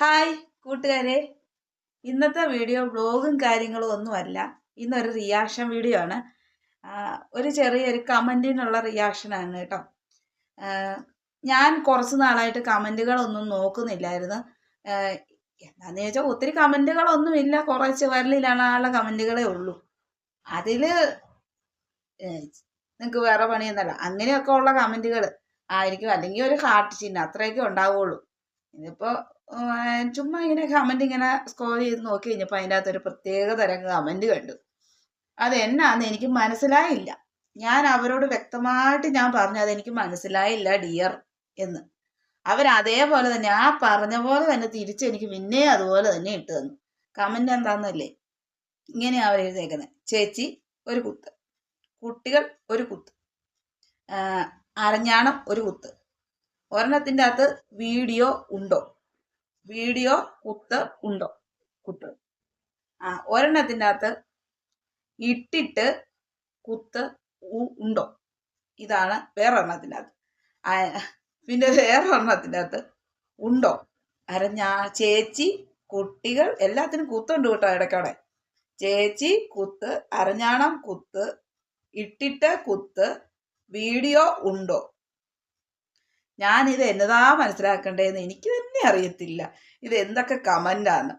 Hi കൂട്ടുകാരെ. ഇന്നത്തെ video വ്ലോഗും കാര്യങ്ങളും ഒന്നുമല്ല. ഇന്നൊരു റിയാക്ഷൻ വീഡിയോ ആണ്. ഒരു ചെറിയൊരു കമന്റിനുള്ള റിയാക്ഷനാണ് കേട്ടോ. ഞാൻ കുറച്ച് നാളായിട്ട് കമന്റുകളൊന്നും നോക്കുന്നില്ലായിരുന്നു. എന്താന്ന് ചോദിച്ചാൽ ഒത്തിരി കമന്റുകളൊന്നുമില്ല കുറച്ച് വരലിലാണ് കമന്റുകളേ ഉള്ളൂ. അതിൽ നിങ്ങൾക്ക് വേറെ പണിയൊന്നല്ല അങ്ങനെയൊക്കെ ഉള്ള കമന്റുകൾ ആയിരിക്കും. അല്ലെങ്കിൽ ഒരു ഹാർട്ട് ചിഹ്നം അത്രയൊക്കെ ഉണ്ടാവുള്ളൂ ഇതിപ്പോൾ ചുമ്മാ ഇങ്ങനെ കമന്റ് ഇങ്ങനെ സ്കോർ ചെയ്ത് നോക്കി കഴിഞ്ഞപ്പോൾ അതിന്റെ അകത്ത് ഒരു പ്രത്യേക തരം കമന്റ് കണ്ടു. അത് എന്നാന്ന് എനിക്ക് മനസ്സിലായില്ല. ഞാൻ അവരോട് വ്യക്തമായിട്ട് ഞാൻ പറഞ്ഞു അതെനിക്ക് മനസ്സിലായില്ല ഡിയർ എന്ന്. അവർ അതേപോലെ തന്നെ ആ പറഞ്ഞ പോലെ തന്നെ തിരിച്ച് എനിക്ക് പിന്നെ അതുപോലെ തന്നെ ഇട്ട് തന്നു. കമന്റ് എന്താണെന്നല്ലേ ഇങ്ങനെയാണ് അവർ എഴുതിയേക്കുന്നത് ചേച്ചി ഒരു കുത്ത്. കുട്ടികൾ ഒരു കുത്ത്. അരഞ്ഞാണം ഒരു കുത്ത്. ഒരെണ്ണത്തിന്റെ അകത്ത് വീഡിയോ ഉണ്ടോ? വീഡിയോ കുത്ത് ഉണ്ടോ? കുത്ത്. ആ ഒരെണ്ണത്തിന്റെ അകത്ത് ഇട്ടിട്ട് കുത്ത് ഉണ്ടോ? ഇതാണ് വേറൊരെണ്ണത്തിന്റെ അകത്ത്. പിന്നെ വേറൊരെണ്ണത്തിന്റെ അകത്ത് ഉണ്ടോ? അരഞ്ഞാ ചേച്ചി കുട്ടികൾ എല്ലാത്തിനും കുത്തുണ്ട് കേട്ടോ ഇടയ്ക്കവിടെ. ചേച്ചി കുത്ത് അരഞ്ഞാണം കുത്ത് ഇട്ടിട്ട് കുത്ത് വീഡിയോ ഉണ്ടോ? ഞാനിത് എന്നതാ മനസ്സിലാക്കണ്ടേന്ന് എനിക്ക് തന്നെ അറിയത്തില്ല. ഇത് എന്തൊക്കെ കമന്റാന്ന്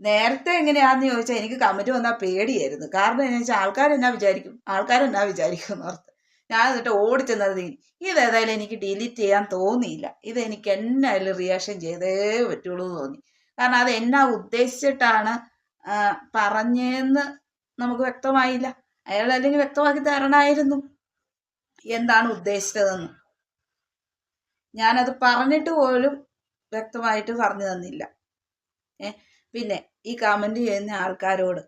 നേരത്തെ എങ്ങനെയാന്ന് ചോദിച്ചാൽ എനിക്ക് കമന്റ് വന്നാൽ പേടിയായിരുന്നു. കാരണം എന്ന് വെച്ചാൽ ആൾക്കാരെന്നാ വിചാരിക്കും? ആൾക്കാരെന്നാ വിചാരിക്കും എന്ന് ഓർത്ത്. ഞാൻ എന്നിട്ട് ഓടിച്ചെന്നത് ഇതേതായാലും എനിക്ക് ഡിലീറ്റ് ചെയ്യാൻ തോന്നിയില്ല. ഇത് എനിക്ക് എന്നായാലും റിയാക്ഷൻ ചെയ്തേ പറ്റുള്ളൂ എന്ന് തോന്നി. കാരണം അത് എന്നാ ഉദ്ദേശിച്ചിട്ടാണ് പറഞ്ഞെന്ന് നമുക്ക് വ്യക്തമായില്ല. അയാൾ അല്ലെങ്കിൽ വ്യക്തമാക്കി തരണമായിരുന്നു എന്താണ് ഉദ്ദേശിച്ചതെന്ന്. ഞാനത് പറഞ്ഞിട്ട് പോലും വ്യക്തമായിട്ട് പറഞ്ഞു തന്നില്ല. ഏ പിന്നെ ഈ കമന്റ് ചെയ്യുന്ന ആൾക്കാരോട്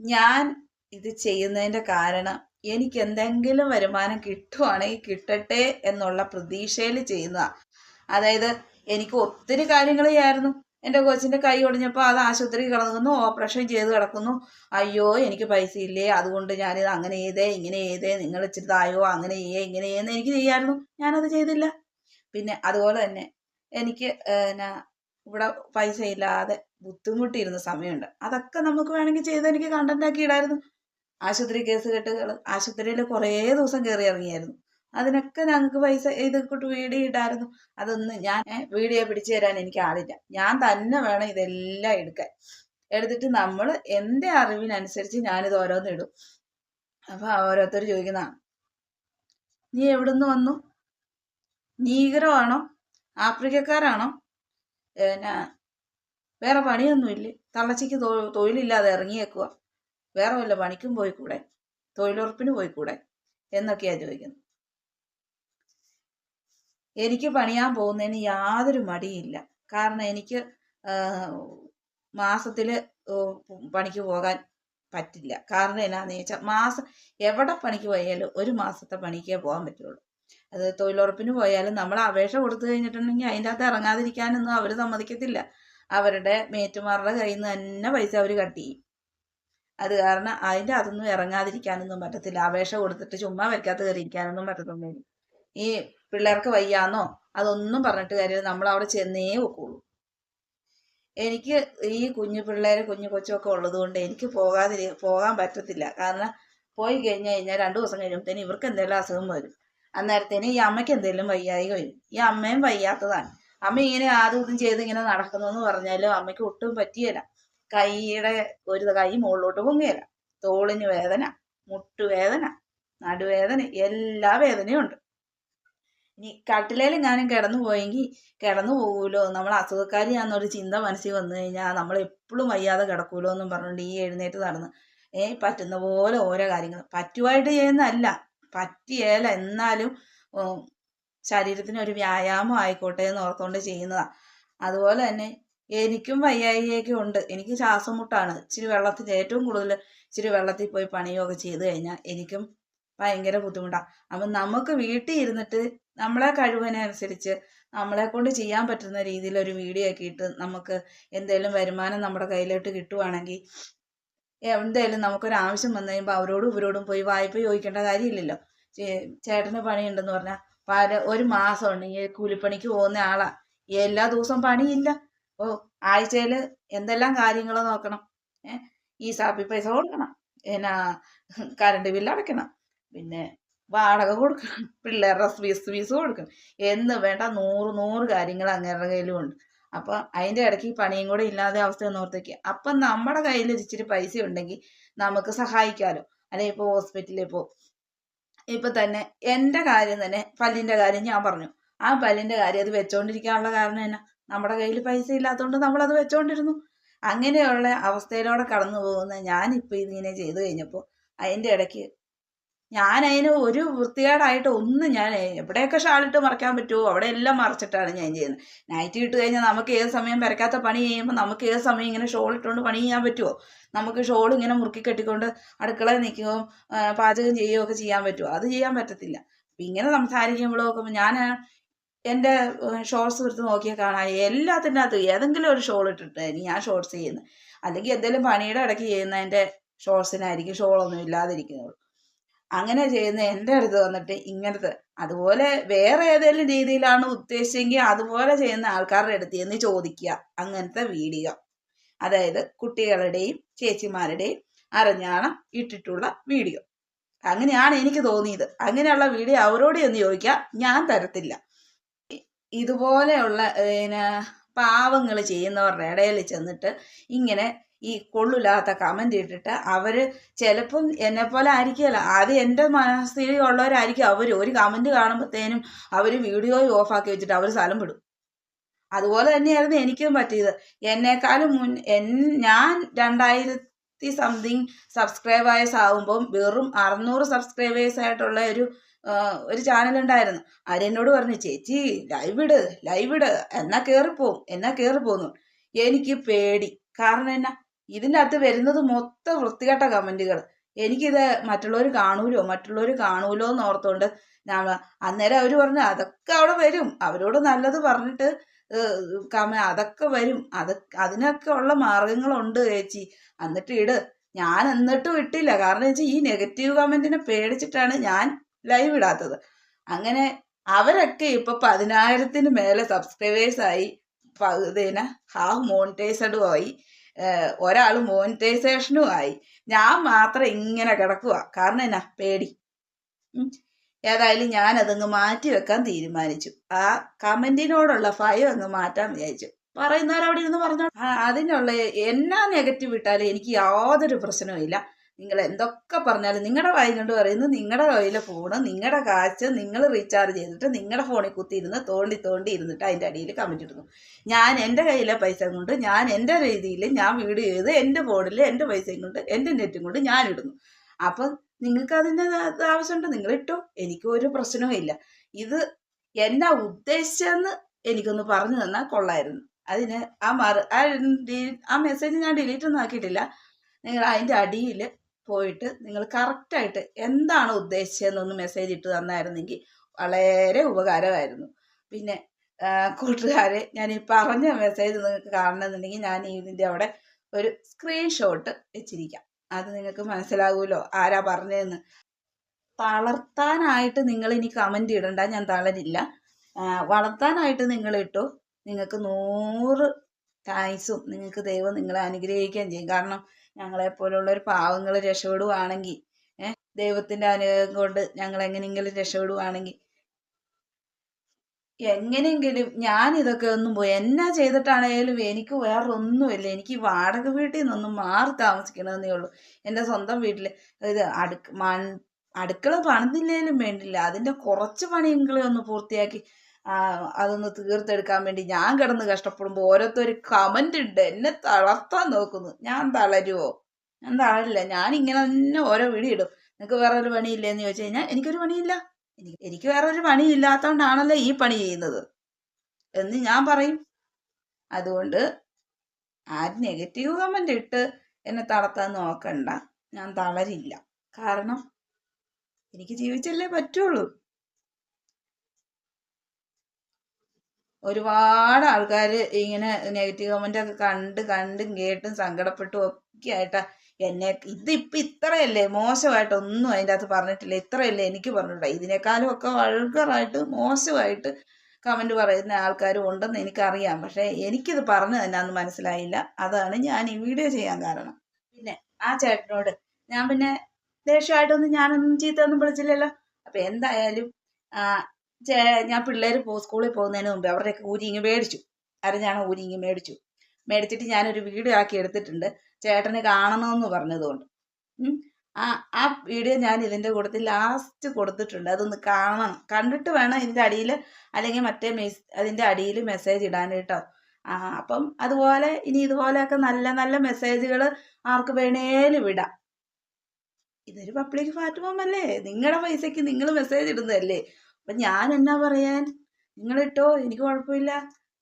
ഞാൻ ഇത് ചെയ്യുന്നതിന്റെ കാരണം എനിക്ക് എന്തെങ്കിലും വരുമാനം കിട്ടുവാണെങ്കിൽ കിട്ടട്ടെ എന്നുള്ള പ്രതീക്ഷയിൽ ചെയ്യുന്നതാണ് അതായത് എനിക്ക് ഒത്തിരി കാര്യങ്ങൾ ചെയ്യായിരുന്നു. എന്റെ കൊച്ചിന്റെ കൈ ഒടിഞ്ഞപ്പോൾ അത് ആശുപത്രി കിടന്നു ഓപ്പറേഷൻ ചെയ്ത് കിടക്കുന്നു. അയ്യോ എനിക്ക് പൈസ ഇല്ലേ? അതുകൊണ്ട് ഞാനിത് അങ്ങനെ ചെയ്തേ ഇങ്ങനെ ചെയ്തേ നിങ്ങൾ ഇച്ചിരി അങ്ങനെ ചെയ്യേ ഇങ്ങനെ ചെയ്യുന്ന എനിക്ക് ചെയ്യായിരുന്നു. ഞാനത് ചെയ്തില്ല. പിന്നെ അതുപോലെ തന്നെ എനിക്ക് എന്നാ ഇവിടെ പൈസ ഇല്ലാതെ ബുദ്ധിമുട്ടിയിരുന്ന സമയമുണ്ട്. അതൊക്കെ നമുക്ക് വേണമെങ്കിൽ ചെയ്ത് എനിക്ക് കണ്ടന്റ് ആക്കി ഇടായിരുന്നു. ആശുപത്രി കേസ് കെട്ടുകൾ ആശുപത്രിയിൽ കുറേ ദിവസം കയറി ഇറങ്ങിയായിരുന്നു. അതിനൊക്കെ ഞങ്ങൾക്ക് പൈസ ഇത് കൂട്ട് വീഡിയോ ഇടായിരുന്നു. അതൊന്നും ഞാൻ വീഡിയോ പിടിച്ചു തരാൻ എനിക്ക് ആളില്ല. ഞാൻ തന്നെ വേണം ഇതെല്ലാം എടുക്കാൻ. എടുത്തിട്ട് നമ്മൾ എന്റെ അറിവിനനുസരിച്ച് ഞാനിത് ഓരോന്നിടും അപ്പോൾ ഓരോരുത്തർ ചോദിക്കുന്നതാണ് നീ എവിടുന്ന് വന്നു? നീഗ്രമാണോ ആഫ്രിക്കക്കാരാണോ? പിന്നെ വേറെ പണിയൊന്നുമില്ല. തള്ളച്ചയ്ക്ക് തൊഴിലില്ലാതെ ഇറങ്ങിയേക്കുക വേറെ വല്ല പണിക്കും പോയിക്കൂടെ? തൊഴിലുറപ്പിന് പോയിക്കൂടെ? എന്നൊക്കെയാണ് ചോദിക്കുന്നത്. എനിക്ക് പണിയാൻ പോകുന്നതിന് യാതൊരു മടിയില്ല. കാരണം എനിക്ക് മാസത്തിൽ പണിക്ക് പോകാൻ പറ്റില്ല. കാരണം എന്നാന്ന് ചോദിച്ചാൽ മാസം എവിടെ പണിക്ക് പോയാലും ഒരു മാസത്തെ പണിക്കേ പോകാൻ പറ്റുള്ളൂ. അത് തൊഴിലുറപ്പിന് പോയാലും നമ്മൾ അപേക്ഷ കൊടുത്തു കഴിഞ്ഞിട്ടുണ്ടെങ്കിൽ അതിന്റെ അകത്ത് ഇറങ്ങാതിരിക്കാനൊന്നും അവർ സമ്മതിക്കത്തില്ല. അവരുടെ മേറ്റുമാരുടെ കയ്യിൽ നിന്ന് തന്നെ പൈസ അവർ കട്ട് ചെയ്യും. അത് കാരണം അതിന്റെ അതൊന്നും ഇറങ്ങാതിരിക്കാനൊന്നും പറ്റത്തില്ല. അപേക്ഷ കൊടുത്തിട്ട് ചുമ്മാ വരയ്ക്കാത്ത കയറി ഇരിക്കാനൊന്നും പറ്റത്തൊന്നുമില്ല ഈ പിള്ളേർക്ക് വയ്യാന്നോ അതൊന്നും പറഞ്ഞിട്ട് കാര്യം നമ്മൾ അവിടെ ചെന്നേ വെക്കുള്ളൂ എനിക്ക് ഈ കുഞ്ഞു പിള്ളേർ കുഞ്ഞു കൊച്ചൊക്കെ ഉള്ളത് കൊണ്ട് എനിക്ക് പോകാതിരി പോകാൻ പറ്റത്തില്ല. കാരണം പോയി കഴിഞ്ഞ് കഴിഞ്ഞാൽ രണ്ട് ദിവസം കഴിയുമ്പോഴത്തേന് ഇവർക്ക് എന്തെങ്കിലും അസുഖം വരും. അന്നേരത്തേന് ഈ അമ്മയ്ക്ക് എന്തെങ്കിലും വയ്യായി വരും ഈ അമ്മയും വയ്യാത്തതാണ്. അമ്മ ഇങ്ങനെ ആദ്യം ഇതും ചെയ്ത് ഇങ്ങനെ നടക്കുന്നു എന്ന് പറഞ്ഞാലും അമ്മയ്ക്ക് ഒട്ടും പറ്റിയല്ല കൈയുടെ ഒരു കൈ മുകളിലോട്ട് പൊങ്ങിയല്ല തോളിന് വേദന മുട്ടുവേദന നടുവേദന എല്ലാ വേദനയും ഉണ്ട്. ഇനി കട്ടിലേൽ ഞാനും കിടന്നു പോയെങ്കിൽ കിടന്നു പോകുമല്ലോ നമ്മൾ അസുഖക്കാരിയാണെന്നൊരു ചിന്ത മനസ്സിൽ വന്നു കഴിഞ്ഞാൽ നമ്മൾ എപ്പോഴും വയ്യാതെ കിടക്കുമല്ലോ എന്നും പറഞ്ഞുകൊണ്ട് ഈ എഴുന്നേറ്റ് നടന്ന് ഏ പറ്റുന്ന പോലെ ഓരോ കാര്യങ്ങൾ. പറ്റുമായിട്ട് ചെയ്യുന്നതല്ല. പറ്റിയേല. എന്നാലും ശരീരത്തിന് ഒരു വ്യായാമം ആയിക്കോട്ടെ എന്ന് ഓർത്തുകൊണ്ട് ചെയ്യുന്നതാണ് അതുപോലെ തന്നെ എനിക്കും വയ്യായികയൊക്കെ ഉണ്ട്. എനിക്ക് ശ്വാസം മുട്ടാണ്. ഇച്ചിരി വെള്ളത്തിൽ ഏറ്റവും കൂടുതൽ ഇച്ചിരി വെള്ളത്തിൽ പോയി പണിയൊക്കെ ചെയ്ത് കഴിഞ്ഞാൽ എനിക്കും ഭയങ്കര ബുദ്ധിമുട്ടാണ് അപ്പം നമുക്ക് വീട്ടിൽ ഇരുന്നിട്ട് നമ്മളെ കഴിവിനനുസരിച്ച് നമ്മളെ കൊണ്ട് ചെയ്യാൻ പറ്റുന്ന രീതിയിൽ ഒരു വീഡിയോ ഒക്കെ ഇട്ട് നമുക്ക് എന്തെങ്കിലും വരുമാനം നമ്മുടെ കയ്യിലോട്ട് കിട്ടുവാണെങ്കിൽ എന്തായാലും നമുക്കൊരു ആവശ്യം വന്നു കഴിയുമ്പോൾ അവരോടും ഇവരോടും പോയി വായ്പ ചോദിക്കേണ്ട കാര്യമില്ലല്ലോ. ചേട്ടന് പണിയുണ്ടെന്ന് പറഞ്ഞാൽ പല ഒരു മാസം ഉണ്ടെങ്കിൽ കൂലിപ്പണിക്ക് പോകുന്ന ആളാ. എല്ലാ ദിവസവും പണിയില്ല. ഓ ആഴ്ചയിൽ എന്തെല്ലാം കാര്യങ്ങൾ നോക്കണം. ഈ സാപ്പി പൈസ കൊടുക്കണം. എന്നാ കറണ്ട് ബില്ല് അടയ്ക്കണം. പിന്നെ വാടക കൊടുക്കണം. പിള്ളേരുടെ ഫീസ് ഫീസ് കൊടുക്കണം. എന്ന് വേണ്ട നൂറ് നൂറ് കാര്യങ്ങൾ അങ്ങേരുടെ കയ്യിലും ഉണ്ട്. അപ്പോൾ അതിന്റെ ഇടയ്ക്ക് ഈ പണിയും കൂടെ ഇല്ലാതെ അവസ്ഥ ഒന്നോർത്തേക്ക് അപ്പം നമ്മുടെ കയ്യിൽ ഇച്ചിരി പൈസ ഉണ്ടെങ്കിൽ നമുക്ക് സഹായിക്കാലോ. അല്ലെ ഇപ്പോൾ ഹോസ്പിറ്റലിൽ പോ ഇപ്പം. തന്നെ എന്റെ കാര്യം തന്നെ പല്ലിന്റെ കാര്യം ഞാൻ പറഞ്ഞു. ആ പല്ലിന്റെ കാര്യം അത് വെച്ചോണ്ടിരിക്കാനുള്ള കാരണം എന്നാ? നമ്മുടെ കയ്യിൽ പൈസ ഇല്ലാത്തതുകൊണ്ട് നമ്മളത് വെച്ചോണ്ടിരുന്നു. അങ്ങനെയുള്ള അവസ്ഥയിലൂടെ കടന്നു പോകുന്ന ഞാനിപ്പോൾ ഇതിങ്ങനെ ചെയ്തു കഴിഞ്ഞപ്പോൾ അതിന്റെ ഇടയ്ക്ക് ഞാൻ അതിന് ഒരു വൃത്തികേടായിട്ട് ഒന്നും ഞാൻ എവിടെയൊക്കെ ഷാളിട്ട് മറക്കാൻ പറ്റുമോ അവിടെ എല്ലാം മറച്ചിട്ടാണ് ഞാൻ ചെയ്യുന്നത്. നൈറ്റ് ഇട്ട് കഴിഞ്ഞാൽ നമുക്ക് ഏത് സമയം പരക്കാത്ത പണി ചെയ്യുമ്പോൾ നമുക്ക് ഏത് സമയം ഇങ്ങനെ ഷോൾ ഇട്ടുകൊണ്ട് പണി ചെയ്യാൻ പറ്റുമോ നമുക്ക് ഷോൾ ഇങ്ങനെ മുറുക്കി കെട്ടിക്കൊണ്ട് അടുക്കളയിൽ നിൽക്കുകയോ പാചകം ചെയ്യുകയോ ഒക്കെ ചെയ്യാൻ പറ്റുമോ അത് ചെയ്യാൻ പറ്റത്തില്ല. അപ്പം ഇങ്ങനെ സംസാരിക്കുമ്പോഴോ ഒക്കെ ഞാൻ എന്റെ ഷോർട്സ് എടുത്ത് നോക്കിയാൽ കാണാം എല്ലാത്തിന്റെ അകത്ത് ഏതെങ്കിലും ഒരു ഷോൾ ഇട്ടിട്ട് ഞാൻ ഷോർട്സ് ചെയ്യുന്നത്. അല്ലെങ്കിൽ എന്തെങ്കിലും പണിയുടെ ഇടയ്ക്ക് ചെയ്യുന്നതിന്റെ ഷോർട്സിനായിരിക്കും ഷോളൊന്നും ഇല്ലാതിരിക്കുന്നത്. അങ്ങനെ ചെയ്യുന്ന. എന്റെ അടുത്ത് വന്നിട്ട് ഇങ്ങനത്തെ അതുപോലെ വേറെ ഏതെങ്കിലും രീതിയിലാണ് ഉദ്ദേശിച്ചെങ്കിൽ അതുപോലെ ചെയ്യുന്ന ആൾക്കാരുടെ അടുത്ത് എന്ന് ചോദിക്കുക. അങ്ങനത്തെ വീഡിയോ. അതായത് കുട്ടികളുടെയും ചേച്ചിമാരുടെയും അരഞ്ഞാണം ഇട്ടിട്ടുള്ള വീഡിയോ. അങ്ങനെയാണ് എനിക്ക് തോന്നിയത്. അങ്ങനെയുള്ള വീഡിയോ അവരോട് എന്ന് ചോദിക്കുക. ഞാൻ തരത്തില്ല. ഇതുപോലെയുള്ള പിന്നെ പാവങ്ങൾ ചെയ്യുന്നവരുടെ ഇടയിൽ ചെന്നിട്ട് ഇങ്ങനെ ഈ കൊള്ളില്ലാത്ത കമന്റ് ഇട്ടിട്ട് അവർ ചിലപ്പം എന്നെപ്പോലെ ആയിരിക്കില്ല ആദ്യം എന്റെ മനസ്ഥിതിയുള്ളവരായിരിക്കും അവർ ഒരു കമന്റ് കാണുമ്പോഴത്തേനും അവർ വീഡിയോ ഓഫാക്കി വെച്ചിട്ട് അവർ സ്ഥലം വിടും. അതുപോലെ തന്നെയായിരുന്നു എനിക്കും പറ്റിയത്. എന്നെക്കാളും മുൻ എൻ ഞാൻ രണ്ടായിരത്തി സംതിങ് സബ്സ്ക്രൈബേഴ്സ് ആകുമ്പം വെറും അറുന്നൂറ് സബ്സ്ക്രൈബേഴ്സ് ആയിട്ടുള്ള ഒരു ഒരു ചാനൽ ഉണ്ടായിരുന്നു. അവരെന്നോട് പറഞ്ഞു ചേച്ചി ലൈവ് ഇട് ലൈവ് ഇട്. എന്നാ കയറിപ്പോവും എന്നാ കയറിപ്പോന്നു എനിക്ക് പേടി. കാരണം എന്നാ? ഇതിന്റെ അകത്ത് വരുന്നത് മൊത്തം വൃത്തികെട്ട കമന്റുകൾ എനിക്കിത് മറ്റുള്ളവർ കാണൂലോ? മറ്റുള്ളവർ കാണൂലോ എന്ന് ഓർത്തുകൊണ്ട് ഞാൻ അന്നേരം അവർ പറഞ്ഞു അതൊക്കെ അവിടെ വരും. അവരോട് നല്ലത് പറഞ്ഞിട്ട് കമ അതൊക്കെ വരും. അത് അതിനൊക്കെ ഉള്ള മാർഗങ്ങളുണ്ട് ചേച്ചി. എന്നിട്ട് ഇട്. ഞാൻ എന്നിട്ടും ഇട്ടില്ല. കാരണം വെച്ചാൽ ഈ നെഗറ്റീവ് കമന്റിനെ പേടിച്ചിട്ടാണ് ഞാൻ ലൈവ് ഇടാത്തത്. അങ്ങനെ അവരൊക്കെ ഇപ്പൊ പതിനായിരത്തിന് മേലെ സബ്സ്ക്രൈബേഴ്സായി. പകുതിന് ഹാഫ് മോണിറ്റൈസഡും ആയി. ഒരാൾ മോണിറ്റൈസേഷനും ആയി. ഞാൻ മാത്രം ഇങ്ങനെ കിടക്കുക കാരണം എന്നാ? പേടി. ഏതായാലും ഞാൻ അതങ്ങ് മാറ്റി വെക്കാൻ തീരുമാനിച്ചു. ആ കമന്റിനോടുള്ള ഭയം അങ്ങ് മാറ്റാൻ വിചാരിച്ചു. പറയുന്നവരവിടെ ഇരുന്ന് പറഞ്ഞോ അതിനുള്ള എന്നാ നെഗറ്റീവ് ഇട്ടാലും എനിക്ക് യാതൊരു പ്രശ്നവും നിങ്ങൾ എന്തൊക്കെ പറഞ്ഞാലും നിങ്ങളുടെ വായി കൊണ്ട് പറയുന്നത് നിങ്ങളുടെ കയ്യിലെ ഫോണ് നിങ്ങളുടെ കാശ് നിങ്ങൾ റീചാർജ് ചെയ്തിട്ട് നിങ്ങളുടെ ഫോണിൽ കുത്തിയിരുന്ന് തോണ്ടി തോണ്ടി ഇരുന്നിട്ട് അതിന്റെ അടിയിൽ കമന്റ് ഇടുന്നു. ഞാൻ എന്റെ കയ്യിലെ പൈസ കൊണ്ട് ഞാൻ എന്റെ രീതിയിൽ ഞാൻ വീഡിയോ ചെയ്ത് എന്റെ ഫോണിൽ എന്റെ പൈസയും കൊണ്ട് എന്റെ നെറ്റും കൊണ്ട് ഞാൻ ഇടുന്നു. അപ്പം നിങ്ങൾക്ക് അതിന്റെ ആവശ്യമുണ്ട് നിങ്ങൾ ഇട്ടോ. എനിക്ക് ഒരു പ്രശ്നവും ഇല്ല. ഇത് എന്നാ ഉദ്ദേശിച്ചെന്ന് എനിക്കൊന്ന് പറഞ്ഞു തന്നാൽ കൊള്ളായിരുന്നു. അതിന് ആ മറ ആ മെസ്സേജ് ഞാൻ ഡിലീറ്റ് ഒന്നും ആക്കിയിട്ടില്ല. നിങ്ങൾ അതിന്റെ അടിയിൽ പോയിട്ട് നിങ്ങൾ കറക്റ്റായിട്ട് എന്താണ് ഉദ്ദേശിച്ചതെന്നൊന്ന് മെസ്സേജ് ഇട്ട് തന്നായിരുന്നെങ്കിൽ വളരെ ഉപകാരമായിരുന്നു. പിന്നെ കൂട്ടുകാരെ ഞാൻ ഈ പറഞ്ഞ മെസ്സേജ് നിങ്ങൾക്ക് കാണണമെന്നുണ്ടെങ്കിൽ ഞാൻ ഇതിന്റെ അവിടെ ഒരു സ്ക്രീൻഷോട്ട് വെച്ചിരിക്കാം. അത് നിങ്ങൾക്ക് മനസ്സിലാകുമല്ലോ ആരാ പറഞ്ഞതെന്ന്. വളർത്താനായിട്ട് നിങ്ങൾ ഇനി കമന്റ് ഇടണ്ട ഞാൻ തളരില്ല. വളർത്താനായിട്ട് നിങ്ങൾ ഇട്ടു നിങ്ങൾക്ക് നൂറ് താങ്ക്സും നിങ്ങൾക്ക് ദൈവം നിങ്ങളെ അനുഗ്രഹിക്കുകയും ചെയ്യും. കാരണം ഞങ്ങളെപ്പോലുള്ള ഒരു പാവങ്ങൾ രക്ഷപ്പെടുവാണെങ്കിൽ ഏഹ് ദൈവത്തിന്റെ അനുഗ്രഹം കൊണ്ട് ഞങ്ങൾ എങ്ങനെയെങ്കിലും രക്ഷപ്പെടുവാണെങ്കിൽ എങ്ങനെയെങ്കിലും ഞാൻ ഇതൊക്കെ ഒന്നും പോയി എന്നാ ചെയ്തിട്ടാണേലും എനിക്ക് വേറൊന്നുമില്ല. എനിക്ക് വാടക വീട്ടിൽ നിന്നൊന്നും മാറി താമസിക്കണമെന്നേ ഉള്ളൂ. എന്റെ സ്വന്തം വീട്ടിൽ ഇത് അടുക്ക അടുക്കള പണിതില്ലേലും വേണ്ടില്ല. അതിന്റെ കുറച്ച് പണിയെങ്കിലും ഒന്ന് പൂർത്തിയാക്കി അതൊന്ന് തീർത്തെടുക്കാൻ വേണ്ടി ഞാൻ കിടന്ന് കഷ്ടപ്പെടുമ്പോൾ ഓരോരുത്തർ കമന്റ് ഉണ്ട് എന്നെ തളർത്താൻ നോക്കുന്നു. ഞാൻ തളരുവോ? ഞാൻ തളരില്ല. ഞാൻ ഇങ്ങനെ തന്നെ ഓരോ വീഡിയോ ഇടും. നിങ്ങൾക്ക് വേറെ ഒരു പണിയില്ലേ എന്ന് ചോദിച്ചു കഴിഞ്ഞാൽ എനിക്കൊരു പണിയില്ല. എനിക്ക് വേറെ ഒരു പണി ഇല്ലാത്തതുകൊണ്ടാണല്ലോ ഈ പണി ചെയ്യുന്നത്. എന്ന് ഞാൻ പറയും. അതുകൊണ്ട് ആ നെഗറ്റീവ് കമന്റ് ഇട്ട് എന്നെ തളർത്താൻ നോക്കണ്ട. ഞാൻ തളരില്ല. കാരണം എനിക്ക് ജീവിച്ചല്ലേ പറ്റുള്ളൂ. ഒരുപാട് ആൾക്കാർ ഇങ്ങനെ നെഗറ്റീവ് കമന്റ് ഒക്കെ കണ്ട് കണ്ടും കേട്ടും സങ്കടപ്പെട്ടും ഒക്കെ ആയിട്ടാ എന്നെ ഇതിപ്പോൾ ഇത്രയല്ലേ മോശമായിട്ടൊന്നും അതിന്റെ അകത്ത് പറഞ്ഞിട്ടില്ല. ഇത്രയല്ലേ എനിക്ക് പറഞ്ഞിട്ടില്ല ഇതിനേക്കാളും ഒക്കെ വൾഗറായിട്ട് മോശമായിട്ട് കമന്റ് പറയുന്ന ആൾക്കാരും ഉണ്ടെന്ന് എനിക്കറിയാം. പക്ഷേ എനിക്കിത് പറഞ്ഞു തന്നെ അന്ന് മനസ്സിലായില്ല. അതാണ് ഞാൻ ഈ വീഡിയോ ചെയ്യാൻ കാരണം. പിന്നെ ആ ചേട്ടനോട് ഞാൻ പിന്നെ ദേഷ്യമായിട്ടൊന്നും ഞാനൊന്നും ചീത്തൊന്നും വിളിച്ചില്ലല്ലോ. അപ്പം എന്തായാലും ഞാൻ പിള്ളേർ പോ സ്കൂളിൽ പോകുന്നതിന് മുമ്പ് അവരുടെയൊക്കെ ഊരിങ്ങി മേടിച്ചു. അരഞ്ഞാണ് ഊരിങ്ങി മേടിച്ചു. മേടിച്ചിട്ട് ഞാനൊരു വീഡിയോ ആക്കി എടുത്തിട്ടുണ്ട്. ചേട്ടന് കാണണമെന്ന് പറഞ്ഞതുകൊണ്ട്. ആ ആ വീഡിയോ ഞാൻ ഇതിന്റെ കൂട്ടത്തിൽ ലാസ്റ്റ് കൊടുത്തിട്ടുണ്ട്. അതൊന്ന് കാണണം. കണ്ടിട്ട് വേണം ഇതിന്റെ അടിയിൽ അല്ലെങ്കിൽ മറ്റേ മെസ് അതിന്റെ അടിയിൽ മെസ്സേജ് ഇടാൻ കേട്ടോ. ആ അപ്പം അതുപോലെ ഇനി ഇതുപോലെയൊക്കെ നല്ല നല്ല മെസ്സേജുകൾ ആർക്ക് വേണേലും വിടാം ഇതൊരു പബ്ലിക് പ്ലാറ്റ്ഫോം അല്ലേ? നിങ്ങളുടെ പൈസയ്ക്ക് നിങ്ങൾ മെസ്സേജ് ഇടുന്നതല്ലേ? അപ്പം ഞാൻ എന്നാ പറയാൻ? നിങ്ങളിട്ടോ? എനിക്ക് കുഴപ്പമില്ല.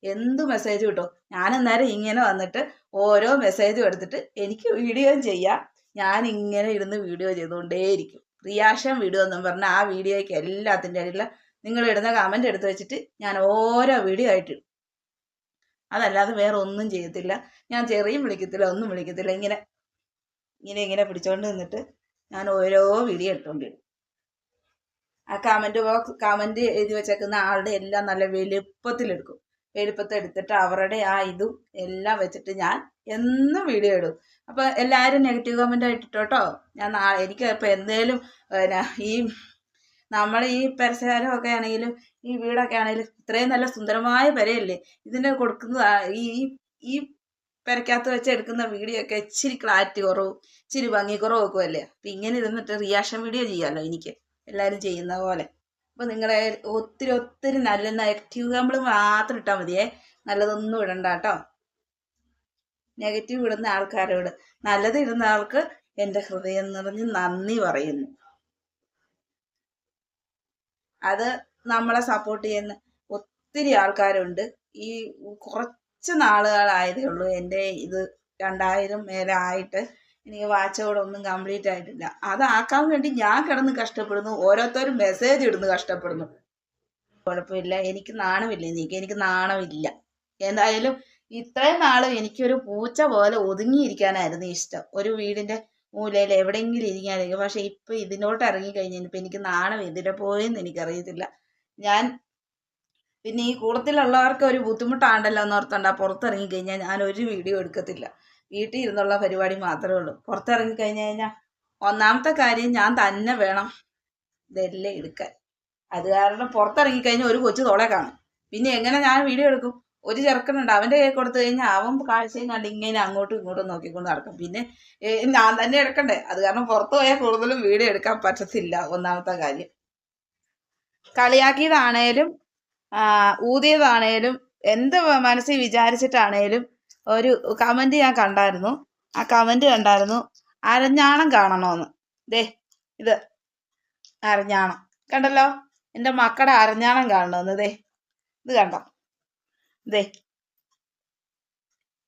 എന്ത് മെസ്സേജ് കിട്ടോ? ഞാൻ അന്നേരം ഇങ്ങനെ വന്നിട്ട് ഓരോ മെസ്സേജും എടുത്തിട്ട് എനിക്ക് വീഡിയോ ചെയ്യാം. ഞാൻ ഇങ്ങനെ ഇരുന്ന് വീഡിയോ ചെയ്തുകൊണ്ടേയിരിക്കും. റിയാക്ഷൻ വീഡിയോ എന്നും പറഞ്ഞാൽ ആ വീഡിയോയ്ക്ക് എല്ലാത്തിന്റെ ഇടയിൽ നിങ്ങൾ ഇടുന്ന കമന്റ് എടുത്ത് വെച്ചിട്ട് ഞാൻ ഓരോ വീഡിയോ ആയിട്ട് അതല്ലാതെ വേറെ ഒന്നും ചെയ്യത്തില്ല. ഞാൻ ചെറിയും വിളിക്കത്തില്ല ഒന്നും വിളിക്കത്തില്ല. ഇങ്ങനെ ഇങ്ങനെ ഇങ്ങനെ പിടിച്ചോണ്ട് നിന്നിട്ട് ഞാൻ ഓരോ വീഡിയോ എടുത്തോണ്ടിടും ആ കമന്റ് ബോക്സ് കമന്റ് എഴുതി വെച്ചേക്കുന്ന ആളുടെ എല്ലാം നല്ല വലുപ്പത്തിലെടുക്കും. വലുപ്പത്തിൽ എടുത്തിട്ട് അവരുടെ ആ ഇതും എല്ലാം വെച്ചിട്ട് ഞാൻ എന്നും വീഡിയോ ഇടും. അപ്പോൾ എല്ലാവരും നെഗറ്റീവ് കമന്റ് ആയിട്ടിട്ടോ ഞാൻ എനിക്ക് ഇപ്പോൾ എന്തേലും പിന്നെ ഈ നമ്മൾ ഈ പരിസരമൊക്കെ ആണെങ്കിലും ഈ വീടൊക്കെ ആണെങ്കിലും ഇത്രയും നല്ല സുന്ദരമായ പെരയല്ലേ? ഇതിന് കൊടുക്കുന്ന ഈ ഈ പെരക്കകത്ത് വെച്ച് എടുക്കുന്ന വീഡിയോ ഒക്കെ ഇച്ചിരി ക്ലാരിറ്റി കുറവും ഇച്ചിരി ഭംഗി കുറവും ഒക്കെ അല്ലേ? അപ്പം ഇങ്ങനെ ഇരുന്നിട്ട് റിയാക്ഷൻ വീഡിയോ ചെയ്യാമല്ലോ എനിക്ക്. എല്ലാവരും ചെയ്യുന്ന പോലെ. അപ്പോൾ നിങ്ങളെ ഒത്തിരി ഒത്തിരി നല്ല നെഗറ്റീവ് നമ്മൾ മാത്രം ഇട്ടാൽ മതിയേ. നല്ലതൊന്നും ഇടണ്ട കേട്ടോ. നെഗറ്റീവ് ഇടുന്ന ആൾക്കാരോട് നല്ലത് ഇടുന്ന ആൾക്ക് എന്റെ ഹൃദയം നിറഞ്ഞ് നന്ദി പറയുന്നു. അത് നമ്മളെ സപ്പോർട്ട് ചെയ്യുന്ന ഒത്തിരി ആൾക്കാരുണ്ട്. ഈ കുറച്ച് നാളുകളായതേ ഉള്ളൂ എന്റെ ഇത് രണ്ടായിരം മേലെ ആയിട്ട് എനിക്ക് വാച്ചോടൊന്നും കംപ്ലീറ്റ് ആയിട്ടില്ല. അതാക്കാൻ വേണ്ടി ഞാൻ കിടന്ന് കഷ്ടപ്പെടുന്നു. ഓരോരുത്തരും മെസ്സേജ് ഇടുന്നു കഷ്ടപ്പെടുന്നു. കുഴപ്പമില്ല. എനിക്ക് നാണമില്ല എനിക്ക്. എനിക്ക് നാണമില്ല. എന്തായാലും ഇത്രയും നാളും എനിക്കൊരു പൂച്ച പോലെ ഒതുങ്ങിയിരിക്കാനായിരുന്നു ഇഷ്ടം. ഒരു വീടിന്റെ മൂലയിൽ എവിടെയെങ്കിലും ഇരിക്കാനായിരിക്കും. പക്ഷെ ഇപ്പം ഇതിനോട്ട് ഇറങ്ങി കഴിഞ്ഞപ്പോൾ എനിക്ക് നാണം എതിരെ പോയെന്ന് എനിക്കറിയത്തില്ല. ഞാൻ പിന്നെ ഈ കൂട്ടത്തിലുള്ളവർക്ക് ഒരു ബുദ്ധിമുട്ടാണ്ടല്ലോ എന്ന് ഓർത്തുണ്ട് പുറത്തിറങ്ങി കഴിഞ്ഞാൽ ഞാൻ ഒരു വീഡിയോ എടുക്കത്തില്ല. വീട്ടിൽ ഇരുന്നുള്ള പരിപാടി മാത്രമേ ഉള്ളൂ. പുറത്തിറങ്ങി കഴിഞ്ഞു കഴിഞ്ഞാൽ ഒന്നാമത്തെ കാര്യം ഞാൻ തന്നെ വേണം ഇതെല്ലാം എടുക്കാൻ. അത് കാരണം പുറത്തിറങ്ങി കഴിഞ്ഞാൽ ഒരു കൊച്ചു തോളെ കാണും. പിന്നെ എങ്ങനെ ഞാൻ വീഡിയോ എടുക്കും? ഒരു ചെറുക്കനുണ്ട് അവന്റെ കൈ കൊടുത്തു കഴിഞ്ഞാൽ അവൻ കാഴ്ചയും കണ്ട് ഇങ്ങനെ അങ്ങോട്ടും ഇങ്ങോട്ടും നോക്കിക്കൊണ്ട് നടക്കും. പിന്നെ ഞാൻ തന്നെ എടുക്കണ്ടേ? അത് കാരണം പുറത്ത് പോയാൽ കൂടുതലും വീഡിയോ എടുക്കാൻ പറ്റത്തില്ല. ഒന്നാമത്തെ കാര്യം. കളിയാക്കിയതാണേലും ഊതിയതാണേലും എന്ത് മനസ്സിൽ വിചാരിച്ചിട്ടാണേലും ഒരു കമന്റ് ഞാൻ കണ്ടായിരുന്നു. ആ കമന്റ് കണ്ടായിരുന്നു. അരഞ്ഞാണം കാണണമെന്ന് ദേ ഇത് അരഞ്ഞാണം. കണ്ടല്ലോ? എന്റെ മക്കളുടെ അരഞ്ഞാണം കാണണമെന്ന് ദേ ഇത് കണ്ടോ? ദേ.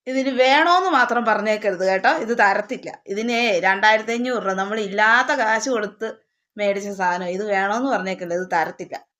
ഇതിന് വേണോന്ന് മാത്രം പറഞ്ഞേക്കരുത് കേട്ടോ. ഇത് തരത്തില്ല. ഇതിന് രണ്ടായിരത്തി അഞ്ഞൂറ് രൂപ. നമ്മൾ ഇല്ലാത്ത കാശ് കൊടുത്ത് മേടിച്ച സാധനം. ഇത് വേണോന്ന് പറഞ്ഞേക്കരുത്. ഇത് തരത്തില്ല.